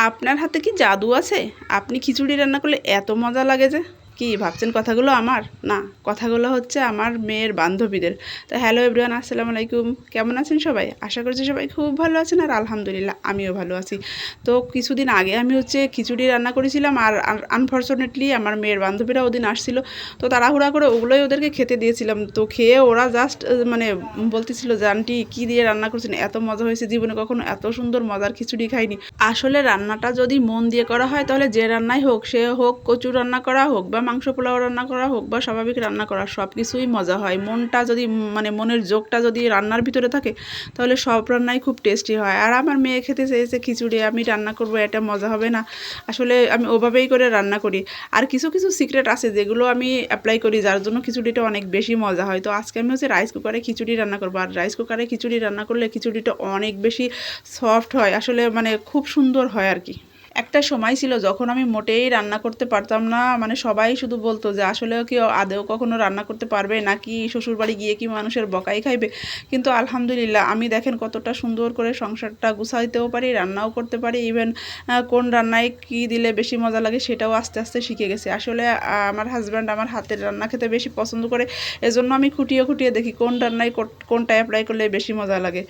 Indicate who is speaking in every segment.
Speaker 1: আপনার হাতে কি জাদু আছে? আপনি খিচুড়ি রান্না করলে এত মজা লাগে যে। কি, ভাবছেন কথাগুলো আমার? না, কথাগুলো হচ্ছে আমার মেয়ের বান্ধবীদের। তো হ্যালো এভরিওয়ান, আসসালামু আলাইকুম। কেমন আছেন সবাই? আশা করছি সবাই খুব ভালো আছেন আর আলহামদুলিল্লাহ আমিও ভালো আছি। তো কিছুদিন আগে আমি হচ্ছে খিচুড়ি রান্না করেছিলাম আর আনফর্চুনেটলি আমার মেয়ের বান্ধবীরা ওদিন আসছিল। তো তাড়াহুড়া করে ওগুলোই ওদেরকে খেতে দিয়েছিলাম। তো খেয়ে ওরা জাস্ট মানে বলতেছিল যে, আন্টি, কী দিয়ে রান্না করছেন? এত মজা হয়েছে জীবনে, কখনো এত সুন্দর মজার খিচুড়ি খাইনি। আসলে রান্নাটা যদি মন দিয়ে করা হয়, তাহলে যে রান্নাই হোক, সে হোক কচু রান্না করা হোক বা মাংস পোলাও রান্না করা হোক বা স্বাভাবিক রান্না করা সব কিছুই মজা হয়। মনটা যদি মানে মনের যোগটা যদি রান্নার ভিতরে থাকে, তাহলে সব রান্নাই খুব টেস্টি হয়। আর আমার মেয়ে খেতে চেয়েছে খিচুড়ি, আমি রান্না করব, এটা মজা হবে না। আসলে আমি ওভাবেই করে রান্না করি। আর কিছু কিছু সিক্রেট আছে যেগুলো আমি অ্যাপ্লাই করি, যার জন্য খিচুড়িটা অনেক বেশি মজা হয়। তো আজকে আমি হচ্ছে রাইস কুকারে খিচুড়ি রান্না করব। আর রাইস কুকারে খিচুড়ি রান্না করলে খিচুড়িটা অনেক বেশি সফট হয়। আসলে মানে খুব সুন্দর হয় আর কি। একটা সময় ছিল যখন আমি মোটেই রান্না করতে পারতাম না। মানে সবাই শুধু বলতো যে আসলে কি আদেও কখনো রান্না করতে পারবে? নাকি শ্বশুরবাড়ি গিয়ে কি মানুষের বকাই খাইবে? কিন্তু আলহামদুলিল্লাহ, আমি দেখেন কতটা সুন্দর করে সংসারটা গুছাইতেও পারি, রান্নাও করতে পারি। ইভেন কোন রান্নায় কি দিলে বেশি মজা লাগে সেটাও আস্তে আস্তে শিখে গেছি। আসলে আমার হাজব্যান্ড আমার হাতের রান্না খেতে বেশি পছন্দ করে। এজন্য আমি খুঁটিয়ে খুঁটিয়ে দেখি কোন রান্নায় কোনটা অ্যাপ্লাই করলে বেশি মজা লাগে।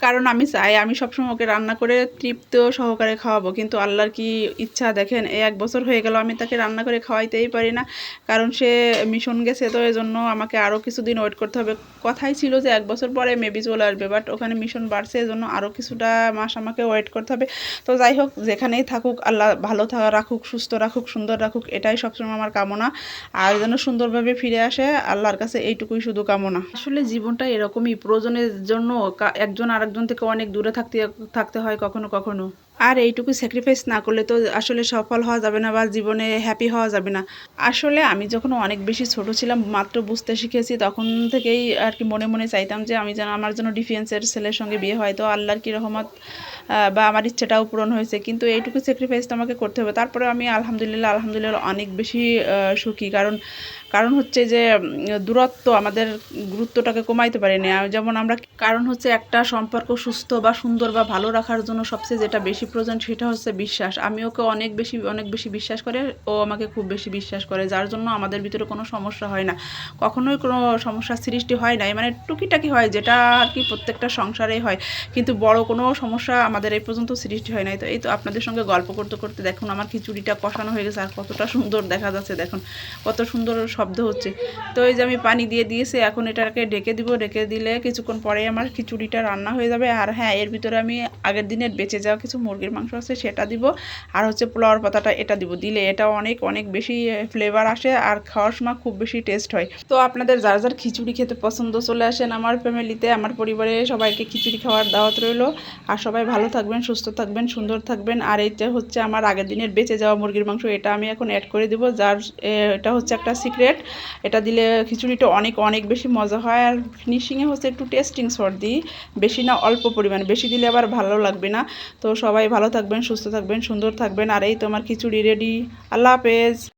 Speaker 1: কারণ আমি চাই আমি সবসময় ওকে রান্না করে তৃপ্ত সহকারে খাওয়াবো। কিন্তু আল্লাহর কি ইচ্ছা দেখেন, এই এক বছর হয়ে গেল আমি তাকে রান্না করে খাওয়াইতেই পারি না। কারণ সে মিশন গেছে তো এই জন্য আমাকে আরও কিছুদিন ওয়েট করতে হবে। কথাই ছিল যে এক বছর পরে মেবি চলে আসবে বাট ওখানে মিশন বাড়ছে এই জন্য আরও কিছুটা মাস আমাকে ওয়েট করতে হবে। তো যাই হোক, যেখানেই থাকুক, আল্লাহ ভালো থাকা রাখুক, সুস্থ রাখুক, সুন্দর রাখুক, এটাই সবসময় আমার কামনা। আর যেন সুন্দরভাবে ফিরে আসে, আল্লাহর কাছে এইটুকুই শুধু কামনা। আসলে জীবনটা এরকমই, প্রয়োজনের জন্য কা- একজন থেকে অনেক দূরে থাকতে থাকতে হয় কখনো কখনো। আর এইটুকু স্যাক্রিফাইস না করলে তো আসলে সফল হওয়া যাবে না বা জীবনে হ্যাপি হওয়া যাবে না। আসলে আমি যখন অনেক বেশি ছোট ছিলাম, মাত্র বুঝতে শিখেছি, তখন থেকেই আর কি মনে মনে চাইতাম যে আমি যেন, আমার যেন ডিফেন্সের ছেলের সঙ্গে বিয়ে হয়। তো আল্লাহর কি রহমত বা আমার ইচ্ছাটাও পূরণ হয়েছে। কিন্তু এইটুকু স্যাক্রিফাইস তো আমাকে করতে হবে। তারপরে আমি আলহামদুলিল্লাহ আলহামদুলিল্লাহ অনেক বেশি সুখী। কারণ কারণ হচ্ছে যে দূরত্ব আমাদের গুরুত্বটাকে কমাইতে পারেনি। আর যেমন আমরা, কারণ হচ্ছে একটা সম্পর্ক সুস্থ বা সুন্দর বা ভালো রাখার জন্য সবচেয়ে যেটা বেশি প্রয়োজন সেটা হচ্ছে বিশ্বাস। আমি ওকে অনেক বেশি অনেক বেশি বিশ্বাস করে, ও আমাকে খুব বেশি বিশ্বাস করে, যার জন্য আমাদের ভিতরে কোনো সমস্যা হয় না। কখনোই কোনো সমস্যার সৃষ্টি হয় নাই। মানে টুকিটাকি হয়, যেটা আর কি প্রত্যেকটা সংসারেই হয়। কিন্তু বড় কোনো সমস্যা আমাদের এই পর্যন্ত সৃষ্টি হয় নাই। তো এই তো আপনাদের সঙ্গে গল্প করতে করতে দেখুন, আমার খিচুড়িটা কষানো হয়ে গেছে আর কতটা সুন্দর দেখা যাচ্ছে দেখুন, কত সুন্দর শব্দ হচ্ছে। তো এই যে আমি পানি দিয়ে দিয়েছি, এখন এটাকে ঢেকে দিব, ঢেকে দিলে কিছুক্ষণ পরেই আমার খিচুড়িটা রান্না হয়ে যাবে। আর হ্যাঁ এর ভিতরে আমি আগের দিনের বেঁচে যাওয়া কিছু মুরগির মাংস আছে, সেটা দিব। আর হচ্ছে পোলাওয়ার পাতাটা এটা দিব। দিলে এটা অনেক অনেক বেশি ফ্লেভার আসে আর খাওয়ার সময় খুব বেশি টেস্ট হয়। তো আপনাদের যার যার খিচুড়ি খেতে পছন্দ চলে আসেন আমার ফ্যামিলিতে আমার পরিবারে সবাইকে খিচুড়ি খাওয়ার দাওয়াত রইল। আর সবাই ভালো থাকবেন, সুস্থ থাকবেন, সুন্দর থাকবেন। আর এইটা হচ্ছে আমার আগের দিনের বেঁচে যাওয়া মুরগির মাংস, এটা আমি এখন অ্যাড করে দিব। যার এটা হচ্ছে একটা সিক্রেট এটা দিলে খিচুড়িটা অনেক অনেক বেশি মজা হয়। আর ফিনিশিংয়ে হচ্ছে একটু টেস্টিং সর দিই বেশি না, অল্প পরিমাণ। বেশি দিলে আবার ভালো লাগবে না। তো সবাই ভালো থাকবেন, সুস্থ থাকবেন, সুন্দর থাকবেন। আর এই তোমার খিচুড়ি রেডি আল্লাহ হাফেজ।